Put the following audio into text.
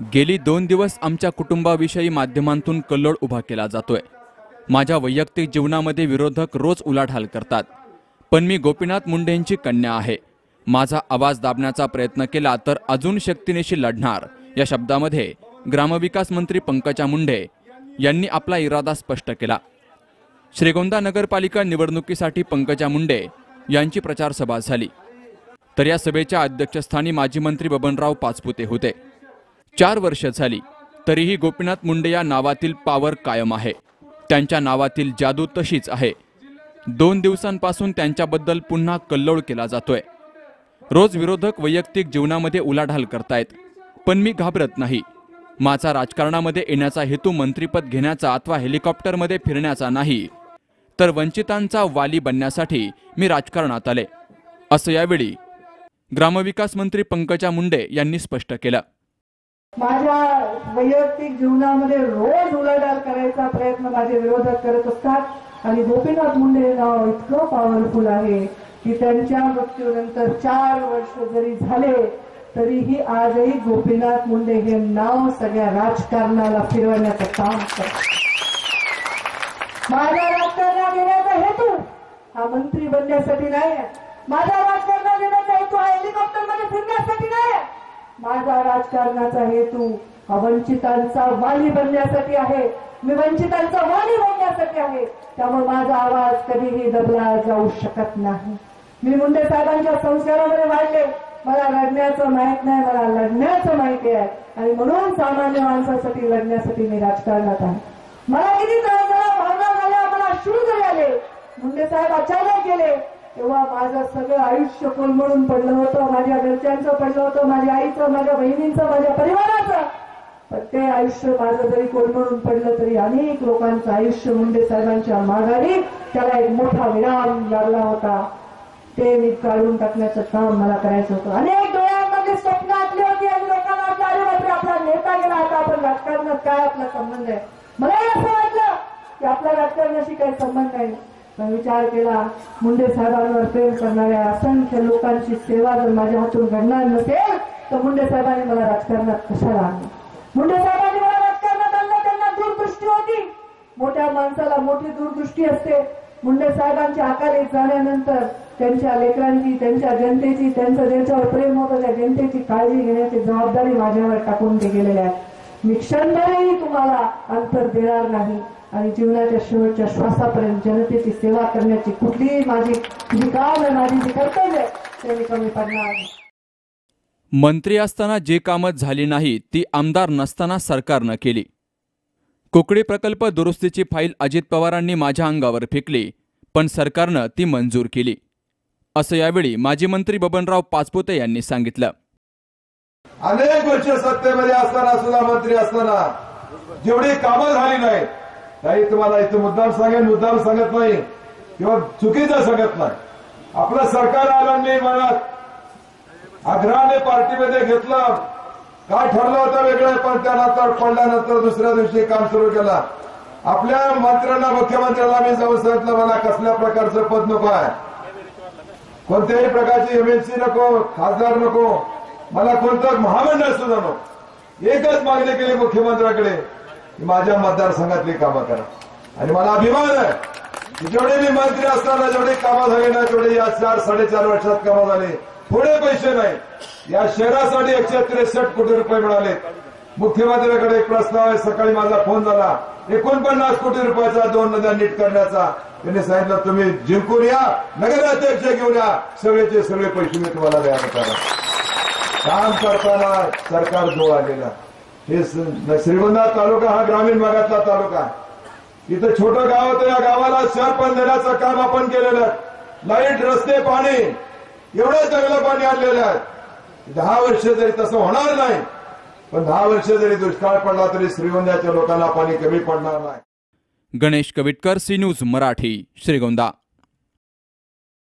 गेली दोन दिवस आमच्या कुटुंबाविषयी माध्यमांतून कल्लोळ उभा केला जातोय. माझ्या वैयक्तिक जीवनामध्ये विरोधक रोज उलाढाल करतात. पण मी गोपीनाथ मुंडेंची कन्या आहे. माझा आवाज दाबण्याचा प्रयत्न केला तर अजून शक्तीनेशी लढणार या शब्दामध्ये ग्रामविकास मंत्री पंकजा मुंडे यांनी आपला इरादा स्पष्ट केला. श्रीगोंदा नगरपालिका निवडणुकीसाठी पंकजा मुंडे यांची प्रचार सभा झाली. तर या सभेच्या अध्यक्षस्थानी माजी मंत्री बबनराव पाचपुते होते. चार वर्ष झाली. तरीही गोपीनाथ मुंडे या नावातील पावर कायम आहे. त्यांच्या नावातील जादू तशीच आहे. दोन दिवसांपासून त्यांच्याबद्दल पुन्हा कल्लोळ केला जातोय. रोज विरोधक वैयक्तिक जीवनामध्ये उलाढाल करतायत. पण मी घाबरत नाही. माझा राजकारणामध्ये येण्याचा हेतू मंत्रीपद घेण्याचा अथवा हेलिकॉप्टरमध्ये फिरण्याचा नाही. तर वंचितांचा वाली बनण्यासाठी मी राजकारणात आले. असं यावेळी ग्रामविकास मंत्री पंकजा मुंडे यांनी स्पष्ट केलं. माझ्या वैयक्तिक जीवनामध्ये रोज उलाढाल करायचा प्रयत्न माझे विरोधक करत असतात. आणि गोपीनाथ मुंडे हे नाव इतकं पॉवरफुल आहे की त्यांच्या मृत्यूनंतर चार वर्ष जरी झाले तरीही आजही गोपीनाथ मुंडे हे नाव सगळ्या राजकारणाला फिरवण्याचं काम करत माझ्या राजकारणात येण्याचा हेतू हा मंत्री बनण्यासाठी नाही आहे माझा राजकारणात येण्याचा हेतू आहे हेलिकॉप्टरमध्ये फिरण्यासाठी नाही आहे माझा राजकारणाचा हेतू हा वंचितांचा वाली बनण्यासाठी आहे. मी वंचितांचा वाली बनण्यासाठी आहे. त्यामुळे माझा आवाज कधीही दबला जाऊ शकत नाही. मी मुंडे साहेबांच्या संस्कारामध्ये वाढले. मला लढण्याचं माहीत नाही मला लढण्याचं माहिती आहे. आणि म्हणून सामान्य माणसासाठी लढण्यासाठी मी राजकारणात आहे. मला किती त्रास झाला भावना झाल्या मला अश्रू झाले. मुंडे साहेब अचानक गेले. तेव्हा माझं सगळं आयुष्य कोलमडून पडलं होतं. माझ्या घरच्यांचं पडलं होतं माझ्या आईचं माझ्या बहिणींचं माझ्या परिवाराचं. पण ते आयुष्य माझं जरी कोलमडून पडलं तरी अनेक लोकांचं आयुष्य मुंडे साहेबांच्या माघारी त्याला एक मोठा विराम लागला होता. ते मी काढून टाकण्याचं काम मला करायचं होतं. अनेक डोळ्यांमध्ये स्वप्न आटली होती आणि लोकांना वाटलं अरे बापरे आपला नेता गेला आता आपण राजकारणात काय आपला संबंध आहे? मलाही असं वाटलं की आपल्या राजकारणाशी काही संबंध नाही विचार केला मुंडे साहेबांवर प्रेम करणाऱ्या असंख्य लोकांची सेवा जर माझ्या हातून घडणार नसेल तर मुंडे साहेबांनी मला राजकारणात कशाला आणलं मुंडे साहेबांनी मला राजकारणात आणलं त्यांना दूरदृष्टी होती. मोठ्या माणसाला मोठी दूरदृष्टी असते. मुंडे साहेबांच्या आकारे झाल्यानंतर त्यांच्या लेकरांची त्यांच्या जनतेची त्यांचं ज्यांच्यावर प्रेम होतं त्या जनतेची काळजी घेण्याची जबाबदारी माझ्यावर टाकून ते गेलेल्या आहेत. मी क्षणभरही तुम्हाला अंतर देणार नाही. आणि जीवनाच्या शेवटच्या श्वासापर्यंत जनतेची सेवा करण्याची कुठलीही माझी जी काम आहे माझी जी कर्तव्य ते मी कमी पडणार मंत्री असताना जे कामं झाली नाही ती आमदार नसताना सरकारनं केली. कुकडी प्रकल्प दुरुस्तीची फाईल अजित पवारांनी माझ्या अंगावर फेकली पण सरकारनं ती मंजूर केली. असं यावेळी माजी मंत्री बबनराव पाचपुते यांनी सांगितलं. अनेक वर्ष सत्तेमध्ये असताना सुद्धा मंत्री असताना जेवढी कामं झाली नाहीत काही तुम्हाला इथं मुद्दाम सांगेन मुद्दाम सांगत नाही. किंवा चुकीचं सांगत नाही. आपलं सरकार आलं नाही मनात आग्रहाने पार्टीमध्ये घेतलं. काय ठरलं होतं वेगळं पण त्यानंतर पडल्यानंतर दुसऱ्या दिवशी काम सुरू केलं. आपल्या मंत्र्यांना मुख्यमंत्र्यांना मी जाऊन सांगितलं मला कसल्या प्रकारचं पद नको आहे. कोणत्याही प्रकारची एमएलसी नको खासदार नको. मला कोणतं महामंडळ सुद्धा नको. एकच मागणी केली मुख्यमंत्र्याकडे. माझ्या मतदारसंघातली कामं करा. आणि मला अभिमान आहे की जेवढे मी मंत्री असताना जेवढी कामं झाली ना तेवढे या चार साडेचार वर्षात कामं झाली थोडे पैसे नाही. या शहरासाठी एकशे त्रेसष्ट कोटी रुपये मिळाले मुख्यमंत्र्यांकडे एक प्रस्ताव आहे सकाळी माझा फोन झाला. एकोणपन्नास कोटी रुपयाचा दोन नद्या नीट करण्याचा. त्यांनी सांगितलं तुम्ही जिंकून या नगराध्यक्ष घेऊन या. सगळेचे सगळे पैसे मी तुम्हाला द्यायला करा काम करताना सरकार जो आलेला हे श्रीगोंदा तालुका हा ग्रामीण भागातला तालुका आहे. इथं छोटं गाव होतं या गावाला शहर पण देण्याचं काम आपण केलेलं लाइट रस्ते पाणी एवढं चांगलं पाणी आणलेलं आहे. दहा वर्ष जरी तसं होणार नाही पण दहा वर्ष जरी दुष्काळ पडला तरी श्रीगोंद्याच्या लोकांना पाणी कमी पडणार नाही. Ganesh Kavitkar C news Marathi Shrigonda.